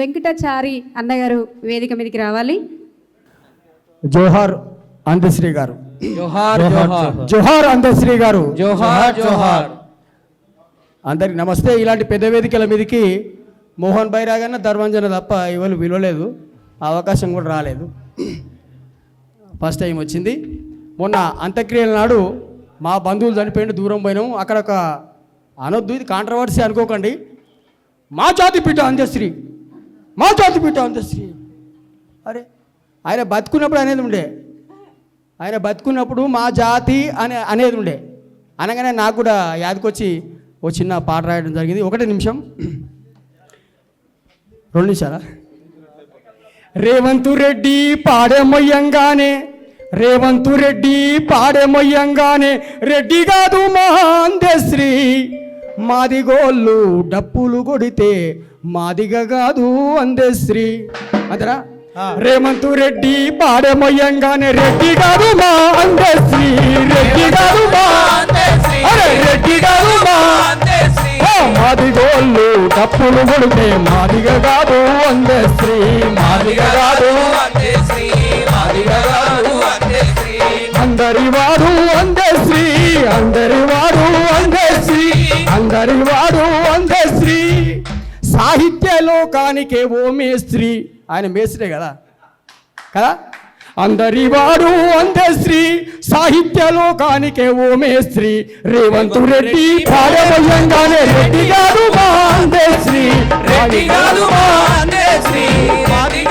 వెంకటాచారి అన్నగారు వేదిక మీదకి రావాలి. జోహార్ అందశ్రీ గారు. జోహార్ జోహార్ జోహార్. అందశ్రీ గారు. జోహార్ జోహార్ అందరికి నమస్తే. ఇలాంటి పెద్ద వేదికల మీదకి మోహన్ బైరాగన్న ధర్మంజన తప్ప ఎవరు విలువలేదు అవకాశం కూడా రాలేదు. ఫస్ట్ టైం వచ్చింది. మొన్న అంత్యక్రియల నాడు మా బంధువులు చనిపోయింది దూరం పోయినాము. అక్కడ ఒక అనొద్దు ఇది కాంట్రవర్సీ అనుకోకండి. మా జాతి పీఠ అంత్యశ్రీ మా జాతి అంత స్త్రీ. అరే ఆయన బతుకున్నప్పుడు అనేది ఉండే. ఆయన బతుకున్నప్పుడు మా జాతి అనే అనేది ఉండే. అనగానే నాకు కూడా యాదకొచ్చి ఓ చిన్న పాట రాయడం జరిగింది. ఒకటే నిమిషం. రెండు నిమిషాలా? రేవంతు రెడ్డి పాడేమొయ్యంగానే రేవంతు రెడ్డి పాడేమొయ్యంగానే రెడ్డి కాదు మా మాది గోళ్ళు డప్పులు కొడితే మాదిగ కాదు అందశ్రీ అదరా? రేవంతు రెడ్డి పాడేమొయ్యంగానే రెడ్డి కాదు మా అందశ్రీ రెడ్డి కాదు మా అరే రెడ్డి కాదు మా మాది గోళ్ళు డప్పులు కొడితే మాదిగ కాదు అందశ్రీ మాదిగ కాదు అందరి వాడు అందశ్రీ అందరి వాడు అందశ్రీ అందరి వాడు అందశ్రీ సాహిత్య లోకానికే ఓ మేస్త్రి. ఆయన మేస్త్రే కదా? కదా? అందరి వాడు అందశ్రీ సాహిత్య లోకానికే ఓ మేస్త్రి. రేవంతు రెడ్డి పాడవయంగానే రెడ్డి గారు మా అందశ్రీ రెడ్డి కాదు మా అందేశ్రీ మాది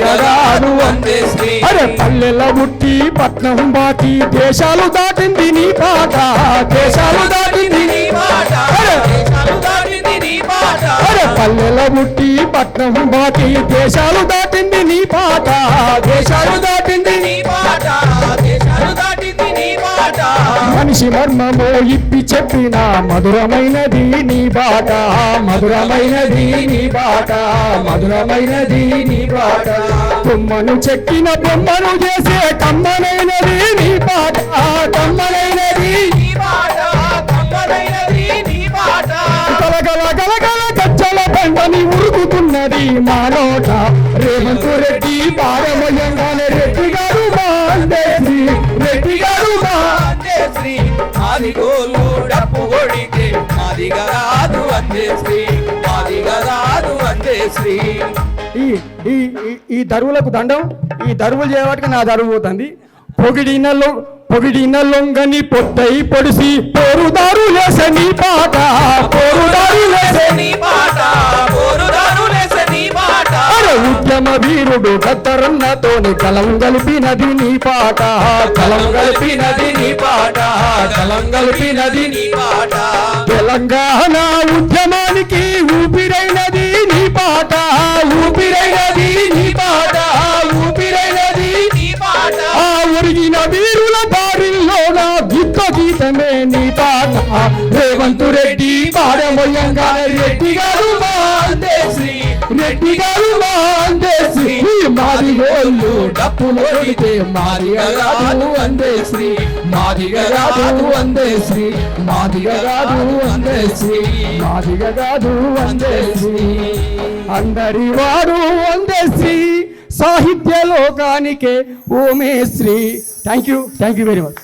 రాదు అందేశ్రీ అరే పల్లెల బుట్టి పట్నం బాకి దేశాలు దాటింది నీ పాట. దేశాలు దాటింది నీ మాట అరే దేశాలు దాటింది నీ పాట. అరే పల్లెల బుట్టి పట్నం బాకి దేశాలు మనిషి మర్మము ఇప్పి చెప్పిన మధురమైనది నీ బాట. మధురమైనది నీ బాట. మధురమైనది నీ బాట. బొమ్మను చెక్కిన బొమ్మను చేసే కమ్మనైనది నీ పాట కమ్మనైనది నీ పాట కమ్మనైనది నీ పాట గలగల గలగల గజ్జల బండని ఉరుకుతున్నది మా నోట. రేవంతు రెడ్డి పారమయంగానే శ్రీ మాది గోలు డప్పు కొడితే మాదిగా రాదు అందేశ్రీ మాదిగా రాదు అందేశ్రీ ఈ ఈ ఈ- ఈ దరువులకు దండం ఈ దరువులు చేయబట్టి నా దరువు పోతుంది. పొగిడినలో పొగిడిన లొంగని పొట్టై పొడిసి పోరుదారు లేసని పాట ఉద్యమ వీరుడు గద్దరన్నతోని కలం కలిపినది నీ పాట. కలం కలిపినది నీ పాట. కలం కలిపినది నీ నీ పాట. తెలంగాణ ఉద్యమానికి ఊపిరైనది నీ పాట. ఊపిరైనది నీ పాట. ఊపిరైనది నీ పాట. ఆ ఒరిగిన వీరుల దారిలోన యుద్ధ గీతమే నీ పాట. రేవంతు రెడ్డి పాడమోయంగా రెడ్డి గారు రెడ్డి గారు అందేసి మాది గోళ్ళు డప్పులు కొడితే మాదిగ రాదు అందేశ్రీ మాదిగ రాదు అందేసి మాదిగ రాదు అందేశ్రీ మాదిగ రాదు అందేశ్రీ అందరి వాడు అందేసి సాహిత్య లోకానికే ఓమే Shri thank you thank you very much